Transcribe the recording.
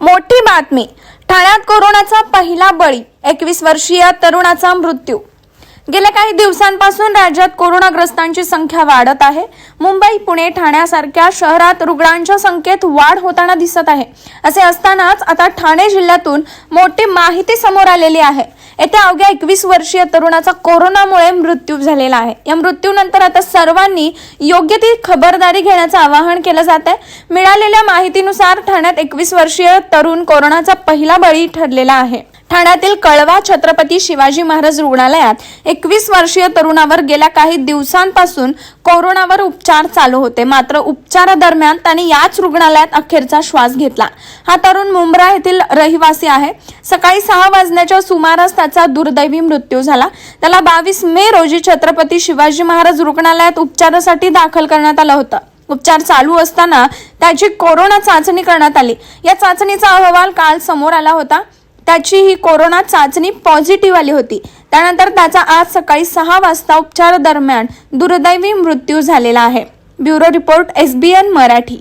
मोठी बातमी. ठाण्यात कोरोनाचा पहिला बळी. एकवीस वर्षीय तरुणाचा मृत्यू. गेल्या काही दिवसांपासून राज्यात कोरोनाग्रस्तांची संख्या वाढत आहे. मुंबई पुणे ठाण्यासारख्या शहरात रुग्णांच्या संख्येत वाढ होताना दिसत आहे. असे असतानाच आता ठाणे जिल्ह्यातून मोठी माहिती समोर आलेली आहे. येत्या अवघ्या एकवीस वर्षीय तरुणाचा कोरोनामुळे मृत्यू झालेला आहे. या मृत्यूनंतर आता सर्वांनी योग्य ती खबरदारी घेण्याचं आवाहन केलं जात आहे. मिळालेल्या माहितीनुसार ठाण्यात एकवीस वर्षीय तरुण कोरोनाचा पहिला बळी ठरलेला आहे. ठाण्यातील कळवा छत्रपती शिवाजी महाराज रुग्णालयात एकवीस वर्षीय तरुणावर गेल्या काही दिवसांपासून कोरोनावर उपचार चालू होते. मात्र उपचारादरम्यान त्याने याच रुग्णालयात अखेरचा श्वास घेतला. हा तरुण मुंब्रा येथील रहिवासी आहे. सकाळी सहा वाजण्याच्या सुमारास त्याचा दुर्दैवी मृत्यू झाला. त्याला बावीस मे रोजी छत्रपती शिवाजी महाराज रुग्णालयात उपचारासाठी दाखल करण्यात आलं होतं. उपचार चालू असताना त्याची कोरोना चाचणी करण्यात आली. या चाचणीचा अहवाल काल समोर आला होता. त्याची ही कोरोना चाचणी पॉझिटिव्ह आली होती. त्यानंतर त्याचा आज सकाळी सहा वाजता उपचारादरम्यान दुर्दैवी मृत्यू झालेला आहे. Bureau report SBN Marathi.